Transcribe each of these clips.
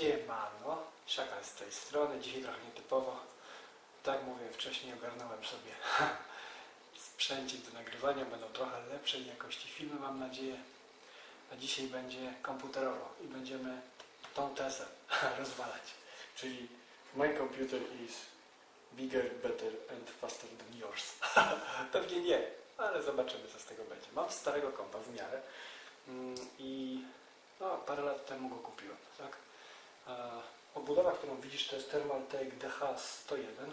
Siemano, Szakal z tej strony, dzisiaj trochę nietypowo. Tak mówię wcześniej, ogarnąłem sobie sprzęcik do nagrywania, będą trochę lepszej jakości filmy mam nadzieję. A dzisiaj będzie komputerowo i będziemy tą tezę rozwalać. Czyli my computer is bigger, better and faster than yours. Pewnie nie, ale zobaczymy co z tego będzie. Mam starego kompa w miarę mm, i no, parę lat temu go kupiłem, tak? E, Obudowa, którą widzisz, to jest Thermaltake DH101.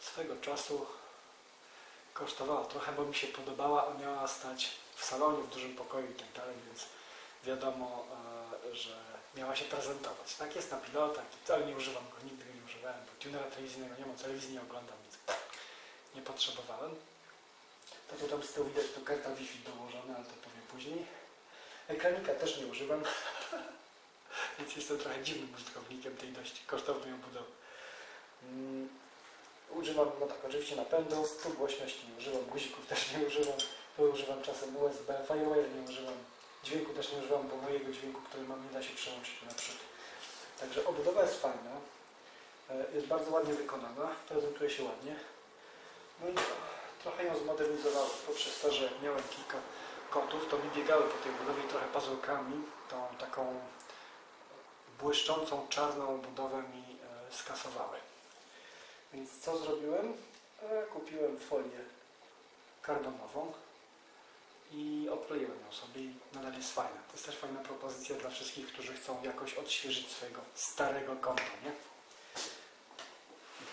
Swego czasu kosztowała trochę, bo mi się podobała, a miała stać w salonie, w dużym pokoju i tak dalej, więc wiadomo, e, że miała się prezentować. Tak jest na pilotach i wcale nie używam go, nigdy go nie używałem, bo tunera telewizyjnego nie mam, telewizji nie oglądam, więc nie potrzebowałem. To tu tam z tyłu widać tu karta Wi-Fi dołożona, ale to powiem później. Ekranika też nie używam, więc jestem trochę dziwnym użytkownikiem tej dość kosztownej obudowy. Mm, Używam, no tak, oczywiście napędu, tu głośności nie używam, guzików też nie używam, tu używam czasem USB, Firewire nie używam, dźwięku też nie używam, bo mojego dźwięku, który mam, nie da się przełączyć na przód. Także obudowa jest fajna, e, jest bardzo ładnie wykonana, prezentuje się ładnie. No i trochę ją zmodernizowałem poprzez to, że jak miałem kilka kotów, to mi biegały po tej budowie trochę pazurkami, tą taką błyszczącą, czarną budowę mi e, skasowały. Więc co zrobiłem? E, kupiłem folię karbonową i okleiłem ją sobie i nadal jest fajna. To jest też fajna propozycja dla wszystkich, którzy chcą jakoś odświeżyć swojego starego konta, nie?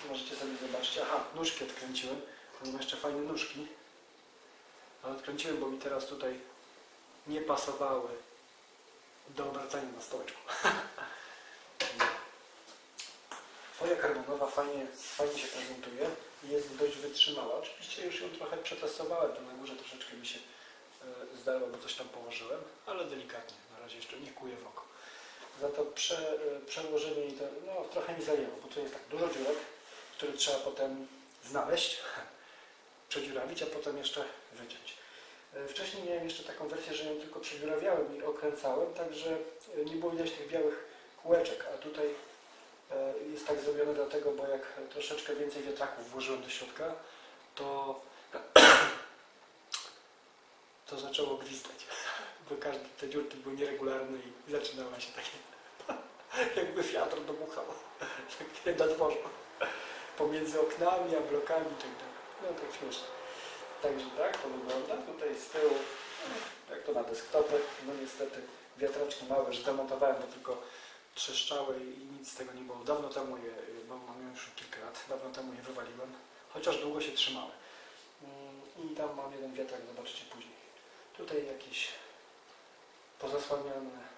Możecie sobie zobaczyć. Aha, nóżki odkręciłem. On jeszcze fajne nóżki. Ale odkręciłem, bo mi teraz tutaj nie pasowały do obracania na stołeczku. Folia karbonowa fajnie, fajnie się prezentuje i jest dość wytrzymała. Oczywiście już ją trochę przetestowałem, tu na górze troszeczkę mi się e, zdarło, bo coś tam położyłem, ale delikatnie, na razie jeszcze nie kuję w oko. Za to prze, e, przełożenie to, no, trochę mi zajęło, bo tu jest tak dużo dziurek, które trzeba potem znaleźć, przedziurawić, a potem jeszcze wyciąć. E, Wcześniej miałem jeszcze taką wersję, że ją tylko przedziurawiałem i okręcałem, także nie było widać tych białych kółeczek, a tutaj jest tak zrobione dlatego, bo jak troszeczkę więcej wiatraków włożyłem do środka, to to zaczęło gwizdać, bo każde te dziurki były nieregularne i zaczynało się takie jakby wiatr domuchał, jak na dworzu, pomiędzy oknami a blokami i tak. No tak śmieszne. Także tak to wygląda. Tutaj z tyłu, jak to na desktopy, no niestety wiatraczki małe, że demontowałem, bo tylko trzeszczały i nic z tego nie było. Dawno temu je, bo mam już kilka lat, dawno temu je wywaliłem, chociaż długo się trzymały. Mm, I tam mam jeden wiatrak, zobaczycie później. Tutaj jakieś pozasłaniane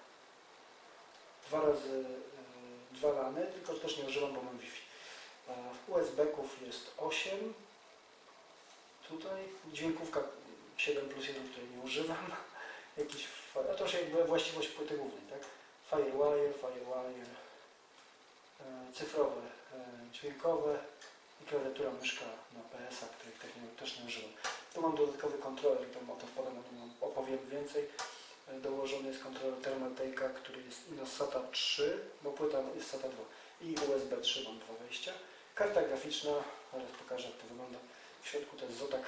dwa razy y, dwa lany, tylko też nie używam, bo mam Wi-Fi. A USB-ków jest 8. Tutaj dźwiękówka 7 plus 1, której nie używam. Jakiś, a to już jakby właściwość płyty głównej, tak? Firewire, Firewire, e, cyfrowe, e, dźwiękowe i klawiatura myszka na PS-a, których nie, też nie używam. Tu mam dodatkowy kontroler tam o to potem opowiem więcej. E, Dołożony jest kontroler Thermaltake'a, który jest na SATA 3, bo płyta jest SATA 2 i USB 3 mam dwa wejścia. Karta graficzna, zaraz pokażę jak to wygląda. W środku to jest Zotac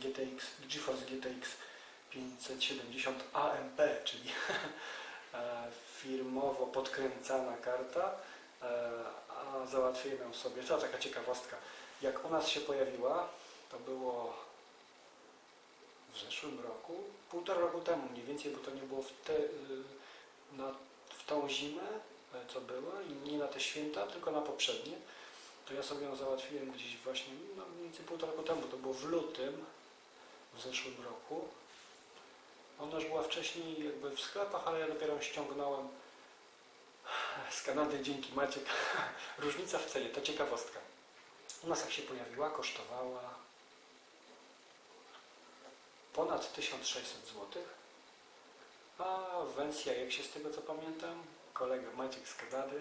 GTX, GeForce GTX 570 AMP, czyli firmowo podkręcana karta, e, a załatwiłem ją sobie. To taka ciekawostka. Jak u nas się pojawiła, to było w zeszłym roku, półtora roku temu mniej więcej, bo to nie było w, te, y, na, w tą zimę, e, co była i nie na te święta, tylko na poprzednie, to ja sobie ją załatwiłem gdzieś właśnie no, mniej więcej półtora roku temu, to było w lutym w zeszłym roku. Ona już była wcześniej jakby w sklepach, ale ja dopiero ściągnąłem z Kanady dzięki Maciek. Różnica w cenie, to ciekawostka. U nas jak się pojawiła, kosztowała ponad 1600 zł, a wersja, jak się z tego co pamiętam, kolega Maciek z Kanady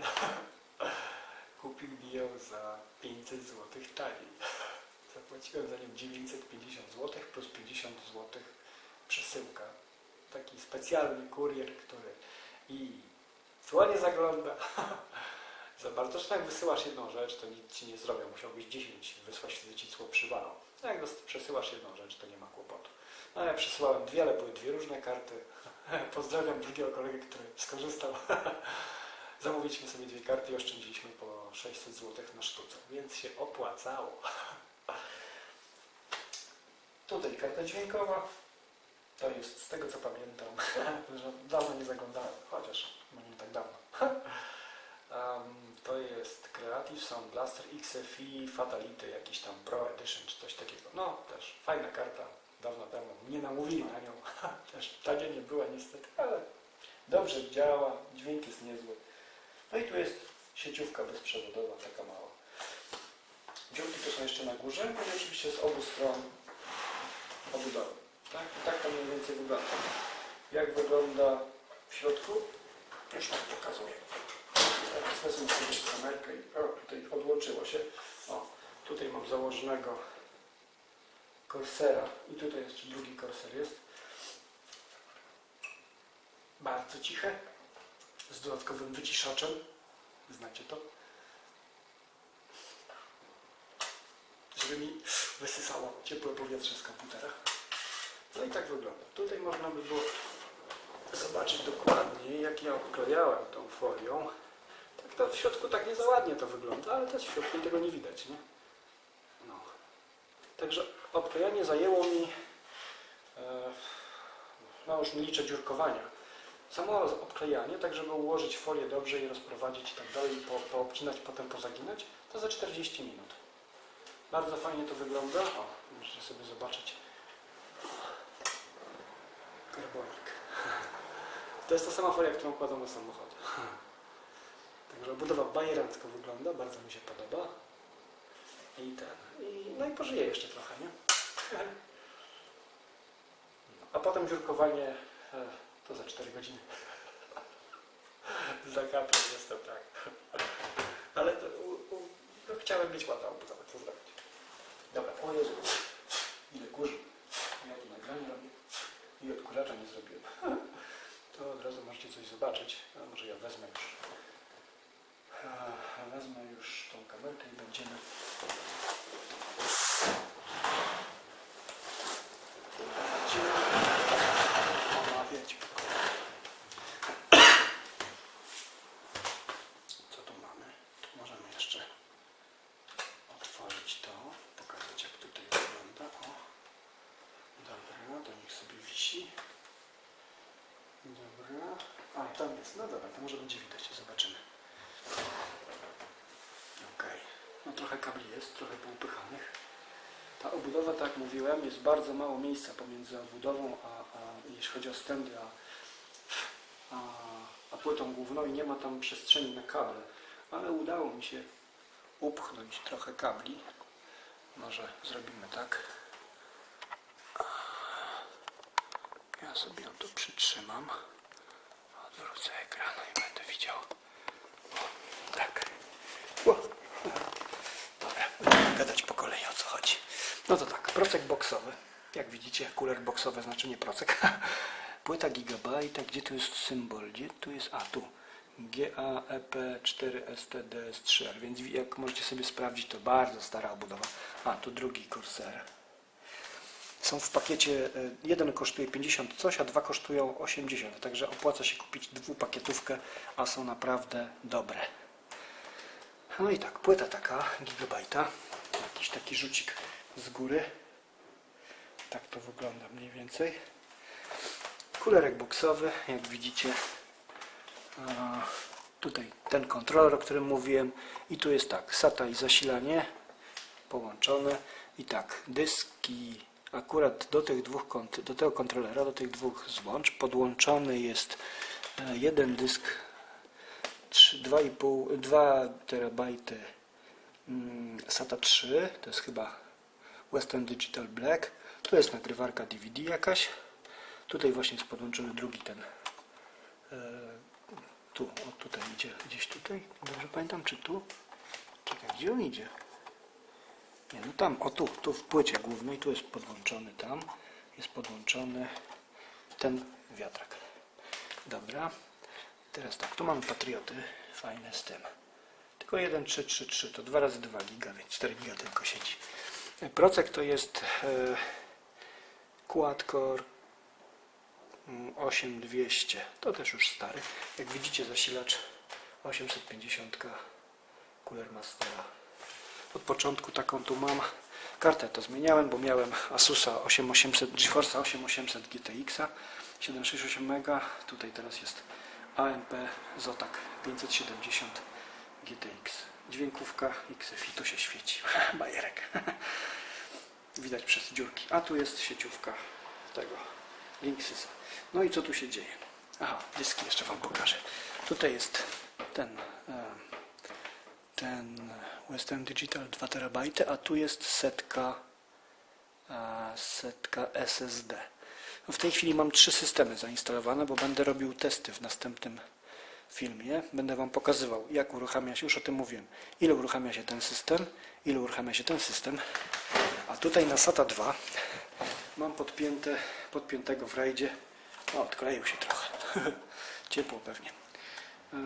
kupił mi ją za 500 zł taniej. Zapłaciłem za nią 950 zł plus 50 zł przesyłka. Taki specjalny kurier, który i Słonie zagląda. Za jak wysyłasz jedną rzecz, to nic ci nie zrobią. Musiałbyś 10 wysłać, wtedy ci cło przywalą. A jak przesyłasz jedną rzecz, to nie ma kłopotu. No ja przesyłałem dwie, ale były dwie różne karty. Pozdrawiam drugiego kolegę, który skorzystał. Zamówiliśmy sobie dwie karty i oszczędziliśmy po 600 zł na sztuce, więc się opłacało. Tutaj karta dźwiękowa. To jest z tego co pamiętam, że dawno nie zaglądałem, chociaż no nie tak dawno. Em, to jest Creative Sound Blaster XFI Fatality, jakiś tam Pro Edition czy coś takiego. No też fajna karta, dawno temu. Mnie namówili na nią. też tania nie była niestety, ale dobrze działa, dźwięk jest niezły. No i tu jest sieciówka bezprzewodowa, taka mała. Dziurki to są jeszcze na górze, no i oczywiście z obu stron obudowy. Tak? Tak to mniej więcej wygląda. Jak wygląda w środku? Już Wam pokazuję. Teraz wezmę sobie kamerkę i o, tutaj odłączyło się. O, tutaj mam założonego korsera i tutaj jeszcze drugi korser jest. Bardzo ciche, z dodatkowym wyciszaczem. Znacie to? Żeby mi wysysało ciepłe powietrze z komputera. No i tak wygląda. Tutaj można by było zobaczyć dokładnie, jak ja obklejałem tą folią. Tak to w środku tak nie za ładnie to wygląda, ale też w środku tego nie widać, nie? No. Także obklejanie zajęło mi, e, no już nie liczę dziurkowania. Samo obklejanie, tak żeby ułożyć folię dobrze i rozprowadzić i tak dalej, i po, poobcinać, potem pozaginać, to za 40 minut. Bardzo fajnie to wygląda. O, możecie sobie zobaczyć. Karbonik. To jest ta sama folia, którą kładą na samochody. Także budowa bajerancko wygląda, bardzo mi się podoba. I ten. I, no i pożyje jeszcze trochę, nie? A potem dziurkowanie e, to za 4 godziny. Za kaprem jestem, tak. Ale to, u, u, no, chciałem mieć ładną budowę, co zrobić. Dobra, o Jezu, ile kurzy. Ja tu nagranie robię i odkurzacza nie zrobiłem. To od razu możecie coś zobaczyć. A może ja wezmę już. Wezmę już tą kamerkę i będziemy. Będziemy omawiać. Co tu mamy? Tu możemy jeszcze otworzyć to, pokazać jak tutaj wygląda. O. Dobra, to niech sobie wisi. Dobra. A, tam jest. No dobra, to może będzie widać, zobaczymy. Okej. No trochę kabli jest, trochę poupychanych. Ta obudowa, tak jak mówiłem, jest bardzo mało miejsca pomiędzy obudową, a, a jeśli chodzi o stędy, a, a, a płytą główną i nie ma tam przestrzeni na kable. Ale udało mi się upchnąć trochę kabli. Może zrobimy tak. Ja sobie ją tu przytrzymam. Odwrócę ekran i będę widział. O, tak. O. Dobra, będziemy gadać po kolei o co chodzi. No to tak, procek boksowy. Jak widzicie, kuler boksowy znaczy nie procek. Płyta gigabajta, gdzie tu jest symbol? Gdzie tu jest? A, tu. E GAEP4STDS3R, więc jak możecie sobie sprawdzić, to bardzo stara obudowa. A, tu drugi kurser. Są w pakiecie, e, jeden kosztuje 50 coś, a dwa kosztują 80, także opłaca się kupić dwupakietówkę, a są naprawdę dobre. No i tak, płyta taka, gigabajta, jakiś taki rzucik z góry. Tak to wygląda mniej więcej. Kulerek boksowy, jak widzicie. Tutaj ten kontroler, o którym mówiłem. I tu jest tak, SATA i zasilanie połączone. I tak, dyski akurat do tych dwóch do tego kontrolera, do tych dwóch złącz podłączony jest e, jeden dysk 3, 2,5 2 terabajty mm, SATA 3, to jest chyba Western Digital Black. Tu jest nagrywarka DVD jakaś. Tutaj właśnie jest podłączony drugi ten. E, tu, o tutaj idzie, gdzieś tutaj. Dobrze pamiętam, czy tu? Czekaj, gdzie on idzie? Nie, no tam, o tu, tu w płycie głównej, tu jest podłączony tam, jest podłączony ten wiatrak. Dobra. Teraz tak, tu mamy Patrioty, fajne z tym. Tylko 1, 3, 3, 3, to 2 razy 2 giga, więc 4 giga tylko siedzi. Procek to jest e, Quad-Core mm, 8200, to też już stary. Jak widzicie zasilacz 850 Cooler Mastera. Od początku taką tu mam. Kartę to zmieniałem, bo miałem Asusa 8800, GeForce'a 8800 GTX-a 768 MB. Tutaj teraz jest AMP Zotac 570 GTX. Dźwiękówka XFI tu się świeci. Bajerek. Widać przez dziurki. A tu jest sieciówka tego Linksys. No i co tu się dzieje? Aha, dyski jeszcze Wam pokażę. Tutaj jest ten em, ten Western Digital 2 TB, a tu jest setka a, setka SSD. No w tej chwili mam trzy systemy zainstalowane, bo będę robił testy w następnym filmie. Będę Wam pokazywał, jak uruchamia się, już o tym mówiłem, ile uruchamia się ten system, ile uruchamia się ten system. A tutaj na SATA 2 mam podpięte, podpiętego w rajdzie. O, odkleił się trochę. Ciepło pewnie. E,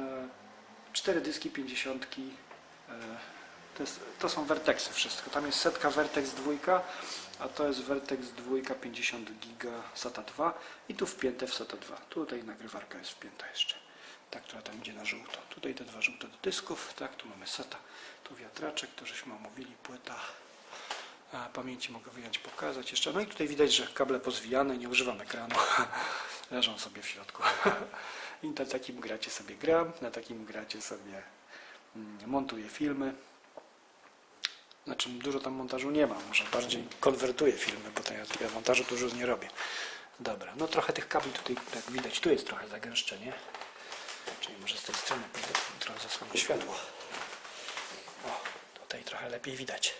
Cztery dyski 50. To, jest, to są Vertexy wszystko. Tam jest setka Vertex 2, a to jest Vertex 2 50 giga SATA 2 i tu wpięte w SATA 2. Tutaj nagrywarka jest wpięta jeszcze. Ta, która tam idzie na żółto. Tutaj te dwa żółte do dysków, tak, tu mamy SATA, tu wiatraczek, to żeśmy omówili, płyta. A, pamięci mogę wyjąć, pokazać jeszcze. No i tutaj widać, że kable pozwijane, nie używam ekranu. Leżą sobie w środku. I na takim gracie sobie gram, na takim gracie sobie mm, montuję filmy. Znaczy dużo tam montażu nie ma, może bardziej konwertuję filmy, bo ja, ja montażu dużo nie robię. Dobra, no trochę tych kabli tutaj, jak widać, tu jest trochę zagęszczenie. Czyli może z tej strony trochę zasłonię światło. O, tutaj trochę lepiej widać.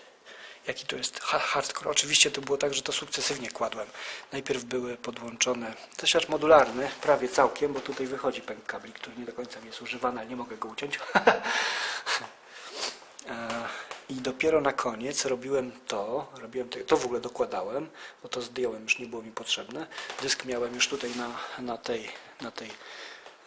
Jaki to jest ha- hardcore. Oczywiście to było tak, że to sukcesywnie kładłem. Najpierw były podłączone zasilacz modularny, prawie całkiem, bo tutaj wychodzi pęk kabli, który nie do końca jest używany, ale nie mogę go uciąć. I dopiero na koniec robiłem to, robiłem te, to w ogóle dokładałem, bo to zdjąłem, już nie było mi potrzebne. Dysk miałem już tutaj na, na tej, na tej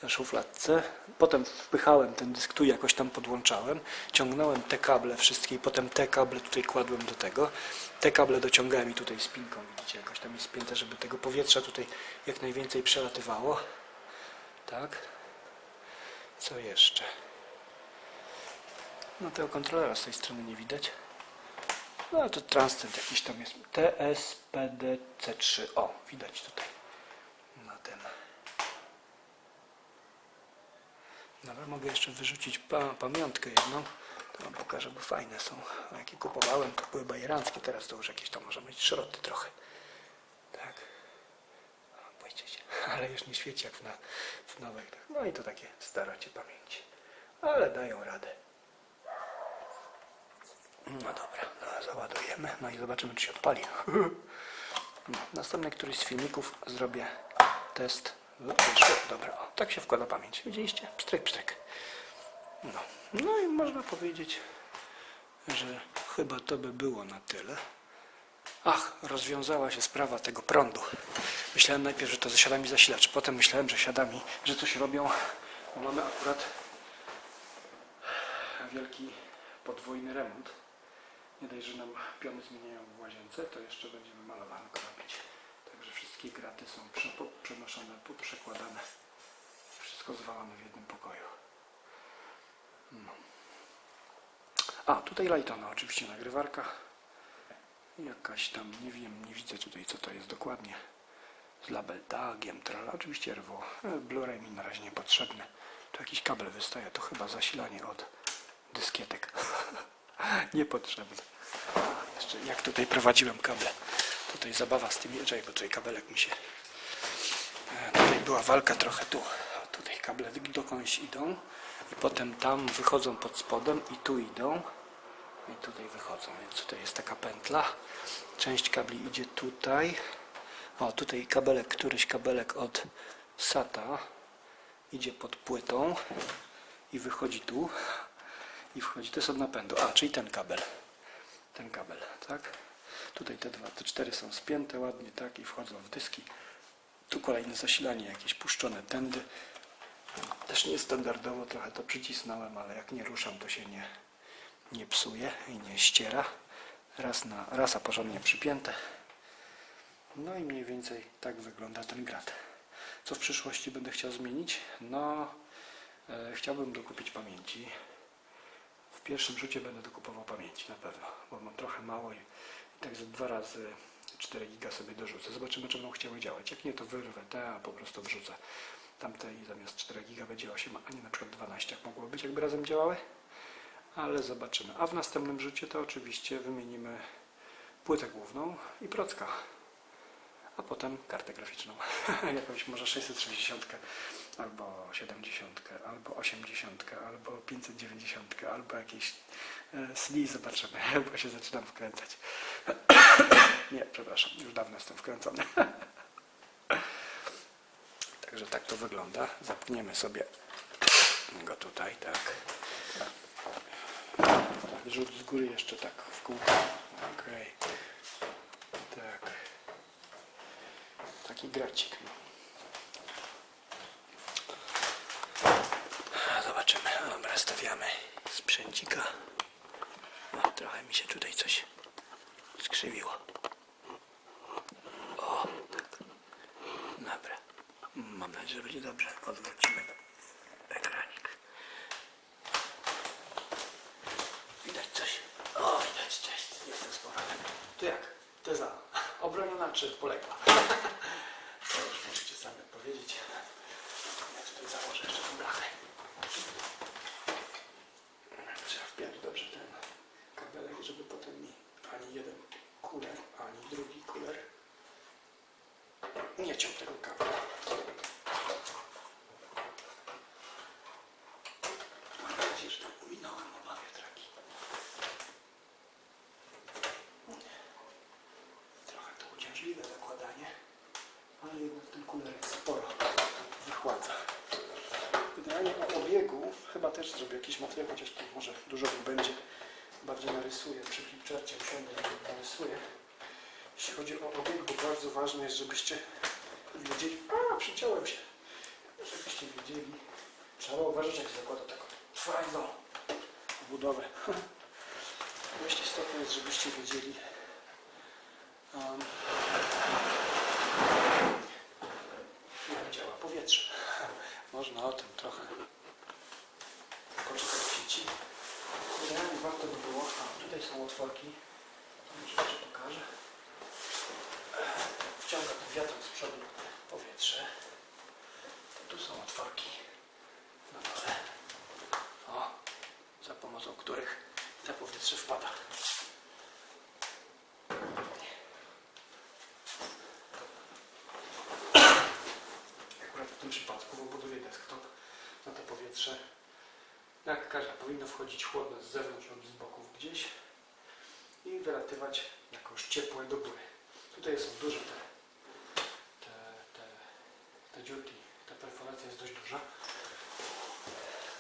szufladce. Potem wpychałem ten dysk tu jakoś tam podłączałem, ciągnąłem te kable wszystkie i potem te kable tutaj kładłem do tego. Te kable dociągałem i tutaj spinką, widzicie, jakoś tam jest spięte, żeby tego powietrza tutaj jak najwięcej przelatywało. Tak. Co jeszcze? No tego kontrolera z tej strony nie widać. No ale to transcend jakiś tam jest. TSPDC3. O, widać tutaj. Na tym. Dobra, mogę jeszcze wyrzucić pa pamiątkę jedną. To wam pokażę, bo fajne są. A Jakie kupowałem, to były bajeranckie. Teraz to już jakieś tam może mieć szroty trochę. Tak. O, Boicie się. Ale już nie świeci jak w, na, w nowych. No i to takie staracie pamięci. Ale dają radę. No dobra, no, załadujemy. No i zobaczymy, czy się odpali. No, następny któryś z filmików zrobię test. Dobra, o, tak się wkłada pamięć. Widzieliście? Pstryk, pstryk. No. no i można powiedzieć, że chyba to by było na tyle. Ach, rozwiązała się sprawa tego prądu. Myślałem najpierw, że to zasiada mi zasilacz. Potem myślałem, że siada mi, że coś robią. Bo mamy akurat wielki podwójny remont. Nie że nam piony zmieniają w łazience, to jeszcze będziemy malowanko robić. Także wszystkie graty są prze- przenoszone, przekładane. Wszystko zwalane w jednym pokoju. No. A, tutaj Lightona oczywiście nagrywarka. Jakaś tam, nie wiem, nie widzę tutaj co to jest dokładnie. Z label tagiem, trala, oczywiście RWO. E, Blu-ray mi na razie niepotrzebny. Tu jakiś kabel wystaje, to chyba zasilanie od dyskietek. Niepotrzebne. Jeszcze jak tutaj prowadziłem kable. Tutaj zabawa z tymi, czekaj, bo tutaj kabelek mi się... E, Tutaj była walka trochę tu. Tutaj kable dokądś idą i potem tam wychodzą pod spodem i tu idą i tutaj wychodzą, więc tutaj jest taka pętla. Część kabli idzie tutaj. O, tutaj kabelek, któryś kabelek od SATA idzie pod płytą i wychodzi tu i wchodzi. To jest od napędu. A, czyli ten kabel. Ten kabel, tak? Tutaj te dwa, te cztery są spięte ładnie, tak? I wchodzą w dyski. Tu kolejne zasilanie jakieś puszczone tędy. Też niestandardowo trochę to przycisnąłem, ale jak nie ruszam, to się nie, nie psuje i nie ściera. Raz na rasa porządnie przypięte. No i mniej więcej tak wygląda ten grat. Co w przyszłości będę chciał zmienić? No, e, chciałbym dokupić pamięci. W pierwszym rzucie będę dokupował pamięci na pewno, bo mam trochę mało i, i tak dwa razy 4 giga sobie dorzucę. Zobaczymy, czy będą chciały działać. Jak nie, to wyrwę te, a po prostu wrzucę. Tamtej zamiast 4 giga będzie 8, a nie na przykład 12, jak mogło być, jakby razem działały. Ale zobaczymy. A w następnym rzucie to oczywiście wymienimy płytę główną i procka. A potem kartę graficzną. Jakąś może 660, albo 70, albo 80, albo 590, albo jakieś e, SLI zobaczymy, bo się zaczynam wkręcać. Nie, przepraszam, już dawno jestem wkręcony. Także tak to wygląda. Zapniemy sobie go tutaj, tak. Tak, rzut z góry jeszcze tak w kółko. Okej. Tak. Taki gracik. No. A, Zobaczymy. Dobra, stawiamy sprzęcika. O, trochę mi się tutaj coś skrzywiło. O, tak. Dobra. Mam nadzieję, że będzie dobrze. Odwrócimy ekranik. Widać coś. O, widać, cześć. Jestem z powrotem. To jak? Teza obroniona czy poległa? To już możecie sami powiedzieć. Ja tutaj założę jeszcze tą blachę. Trzeba wpiąć dobrze ten kabelek, żeby potem mi ani jeden kuler, ani drugi kuler nie ciął tego kabla. Mam nadzieję, że tam uminąłem oba wiatraki. Trochę to uciążliwe zakładanie, ale jednak ten kulerek sporo wychładza. Generalnie o obiegu chyba też zrobię jakiś materiał, chociaż tu może dużo ich będzie. Bardziej narysuję, przy flipcharcie usiądę i narysuję. Jeśli chodzi o obieg, bo bardzo ważne jest, żebyście wiedzieli... A, przyciąłem się. Żebyście wiedzieli. Trzeba uważać, jak zakłada taką fajną budowę. Dość istotne jest, żebyście wiedzieli, um, jak działa powietrze. Można o tym trochę poczytać w sieci. Idealnie warto by było, a tutaj są otworki, to jeszcze pokażę. Wciąga ten wiatr z przodu powietrze. Tu są otworki na dole. O, za pomocą których to powietrze wpada. Akurat w tym przypadku w obudowie desktop na to powietrze, jak każda, powinno wchodzić chłodne z zewnątrz lub z boków gdzieś i wylatywać jakoś ciepłe do góry. Tutaj są duże te, te, te, te dziurki, ta perforacja jest dość duża.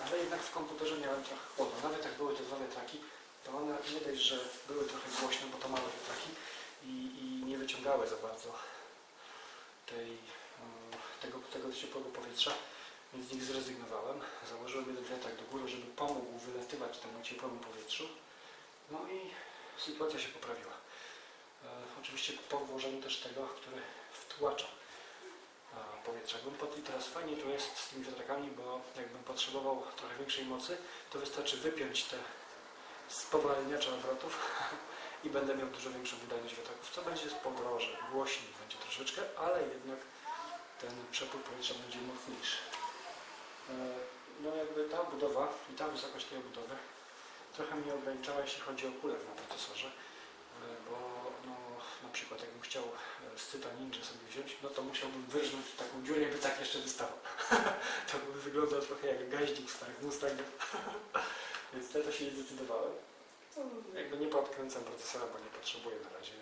Ale jednak w komputerze miałem trochę chłodno. Nawet jak były te dwa wiatraki, to one nie dość, że były trochę głośne, bo to małe wiatraki i, i nie wyciągały za bardzo tej, mm, tego, tego ciepłego powietrza, więc z nich zrezygnowałem. Założyłem jeden wiatrak do góry, żeby pomógł wylatywać temu ciepłemu powietrzu. No i sytuacja się poprawiła. E, oczywiście po włożeniu też tego, który wtłacza e, powietrze. Jakbym pod... I teraz fajnie to jest z tymi wiatrakami, bo jakbym potrzebował trochę większej mocy, to wystarczy wypiąć te spowalniacze obrotów i będę miał dużo większą wydajność wiatraków, co będzie sporo, że głośniej będzie troszeczkę, ale jednak ten przepływ powietrza będzie mocniejszy. E, No jakby ta budowa i ta wysokość tej budowy trochę mnie ograniczała, jeśli chodzi o kuler na procesorze, bo no, na przykład jakbym chciał e, z Ninja sobie wziąć, no to musiałbym wyrżnąć taką dziurę, jakby tak jeszcze wystawał. to by wyglądał trochę jak gaździk w starych Mustangach. Więc to się nie zdecydowałem. No, jakby nie podkręcam procesora, bo nie potrzebuję na razie.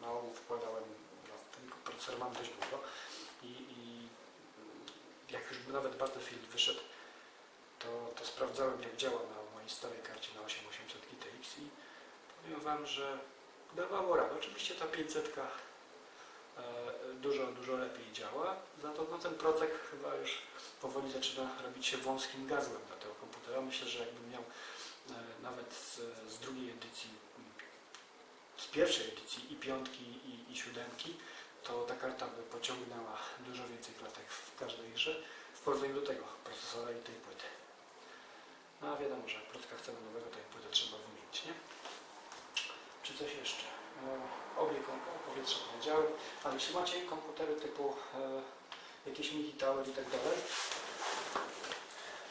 Mało wkładałem, no, ten procesor mam dość długo jak już by nawet Battlefield wyszedł, to, to sprawdzałem jak działa na mojej starej karcie na 8800 GTX i powiem Wam, że dawało radę. Oczywiście ta 500 e, dużo, dużo lepiej działa. Za to no, ten procek chyba już powoli zaczyna robić się wąskim gazłem dla tego komputera. Myślę, że jakbym miał e, nawet z, z drugiej edycji, z pierwszej edycji i piątki i, i siódemki, to ta karta by pociągnęła dużo więcej klatek w każdej grze w porównaniu do tego procesora i tej płyty. No a wiadomo, że plotka chcemy nowego, to jej płytę trzeba wymienić, nie? Czy coś jeszcze? E, Obieg o powietrza powiedziałem, ale jeśli macie komputery typu e, jakieś mini tower i tak dalej,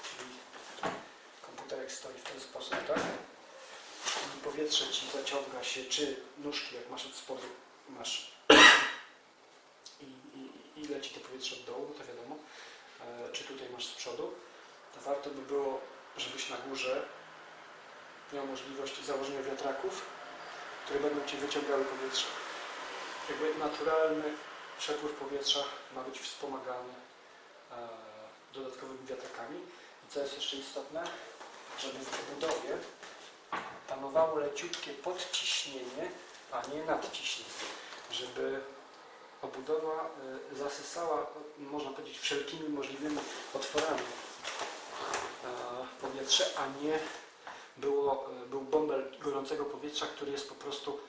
czyli komputerek stoi w ten sposób, tak? I powietrze ci zaciąga się, czy nóżki, jak masz od spodu, masz leci to powietrze od dołu, to wiadomo, e, czy tutaj masz z przodu, to warto by było, żebyś na górze miał możliwość założenia wiatraków, które będą Ci wyciągały powietrze. Jakby naturalny przepływ powietrza ma być wspomagany e, dodatkowymi wiatrakami. I co jest jeszcze istotne, żeby w budowie panowało leciutkie podciśnienie, a nie nadciśnienie. Żeby obudowa e, zasysała, można powiedzieć, wszelkimi możliwymi otworami e, powietrze, a nie było, e, był bąbel gorącego powietrza, który jest po prostu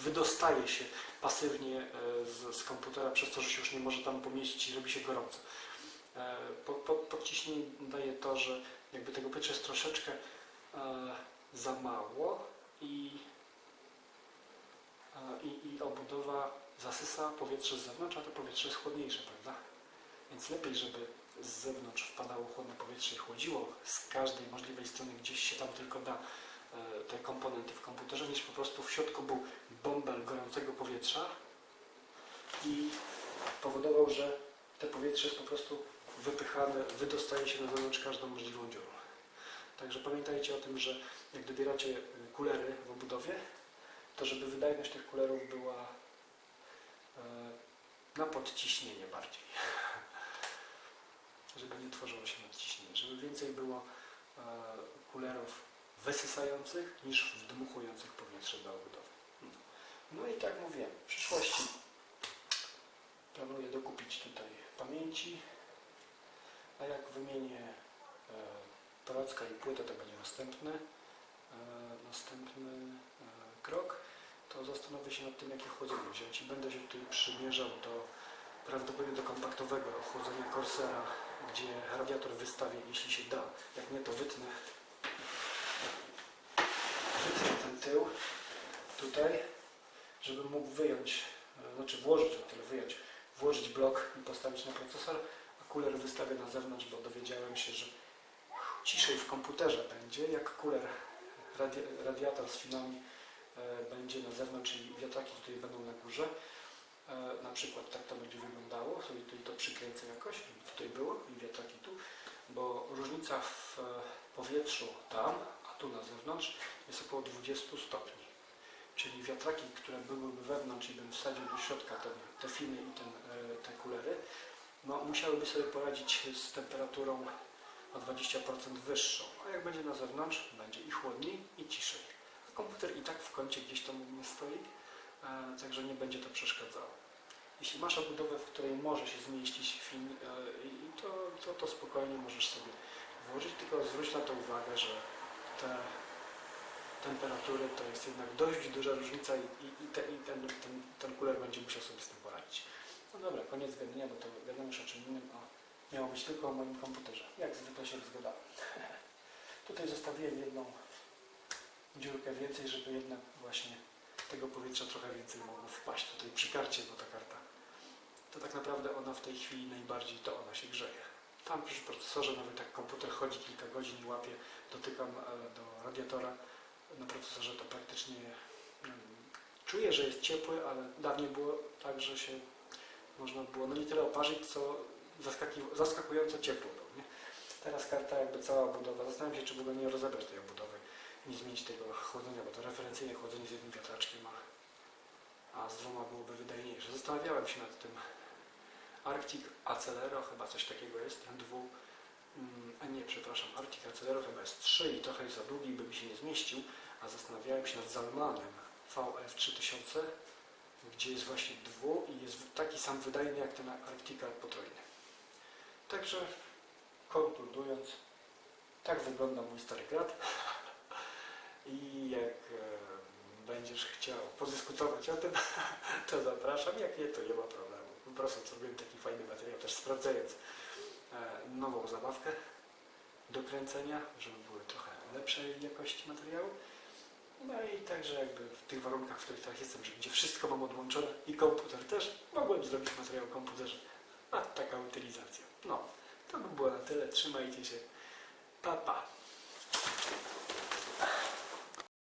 wydostaje się pasywnie e, z, z komputera przez to, że się już nie może tam pomieścić i robi się gorąco. E, Po, po, podciśnienie daje to, że jakby tego powietrza jest troszeczkę e, za mało i, e, i, i obudowa zasysa powietrze z zewnątrz, a to powietrze jest chłodniejsze, prawda? Więc lepiej, żeby z zewnątrz wpadało chłodne powietrze i chłodziło z każdej możliwej strony, gdzieś się tam tylko da e, te komponenty w komputerze, niż po prostu w środku był bąbel gorącego powietrza i powodował, że te powietrze jest po prostu wypychane, wydostaje się na zewnątrz każdą możliwą dziurą. Także pamiętajcie o tym, że jak dobieracie y, kulery w obudowie, to żeby wydajność tych kulerów była e, na podciśnienie bardziej. żeby nie tworzyło się nadciśnienie, żeby więcej było e, kulerów wysysających niż wdmuchujących powietrze do obudowy. No i tak mówiłem, w przyszłości planuję dokupić tutaj pamięci, a jak wymienię e, procka i płytę, to będzie następny, e, następny e, krok, to zastanowię się nad tym, jakie chłodzenie wziąć i będę się tutaj przymierzał do prawdopodobnie do kompaktowego chłodzenia Corsera, gdzie radiator wystawię, jeśli się da. Jak nie, to wytnę, wytnę ten tył tutaj, żebym mógł wyjąć, e, znaczy włożyć, o tyle wyjąć, włożyć blok i postawić na procesor, a kuler wystawię na zewnątrz, bo dowiedziałem się, że ciszej w komputerze będzie, jak kuler radi radiator z finami będzie na zewnątrz i wiatraki tutaj będą na górze. E, na przykład tak to będzie wyglądało, sobie tutaj to przykręcę jakoś, tutaj było i wiatraki tu, bo różnica w e, powietrzu tam, a tu na zewnątrz jest około 20 stopni. Czyli wiatraki, które byłyby wewnątrz i bym wsadził do środka te, te i ten, e, te kulery, no, musiałyby sobie poradzić z temperaturą o 20% wyższą. A jak będzie na zewnątrz, będzie i chłodniej, i ciszej. Komputer i tak w kącie gdzieś tam u mnie stoi, e, także nie będzie to przeszkadzało. Jeśli masz obudowę, w której może się zmieścić fin, e, to, to, to spokojnie możesz sobie włożyć, tylko zwróć na to uwagę, że te temperatury to jest jednak dość duża różnica i, i, te, i ten, ten, ten kuler będzie musiał sobie z tym poradzić. No dobra, koniec gadania, bo to gadamy już o czym innym, a miało być tylko o moim komputerze. Jak zwykle się rozgadałem. Tutaj zostawiłem jedną dziurkę więcej, żeby jednak właśnie tego powietrza trochę więcej mogło wpaść tutaj przy karcie, bo ta karta to tak naprawdę ona w tej chwili najbardziej to ona się grzeje. Tam przy procesorze nawet jak komputer chodzi kilka godzin i łapie, dotykam e, do radiatora na procesorze to praktycznie mm, czuję, że jest ciepły, ale dawniej było tak, że się można było no nie tyle oparzyć, co zaskakująco ciepło było. Nie? Teraz karta jakby cała budowa. Zastanawiam się, czy w ogóle nie rozebrać tej obudowy nie zmienić tego chłodzenia, bo to referencyjne chłodzenie z jednym wiatraczkiem, a, a z dwoma byłoby wydajniejsze. Zastanawiałem się nad tym. Arctic Acelero, chyba coś takiego jest, dwu, mm, a nie, przepraszam, Arctic Acelero chyba jest 3 i trochę jest za długi, by mi się nie zmieścił, a zastanawiałem się nad Zalmanem VF3000 gdzie jest właśnie dwu i jest taki sam wydajny jak ten Arctica potrójny. Także konkludując, tak wygląda mój stary grad. I jak e, będziesz chciał podyskutować o tym, to zapraszam. Jak nie, to nie ma problemu. Po prostu zrobiłem taki fajny materiał, też sprawdzając e, nową zabawkę do kręcenia, żeby były trochę lepszej jakości materiału. No i także jakby w tych warunkach, w których teraz jestem, że gdzie wszystko mam odłączone i komputer też, mogłem zrobić materiał o komputerze. A taka utylizacja. No, to by było na tyle. Trzymajcie się. Pa, pa.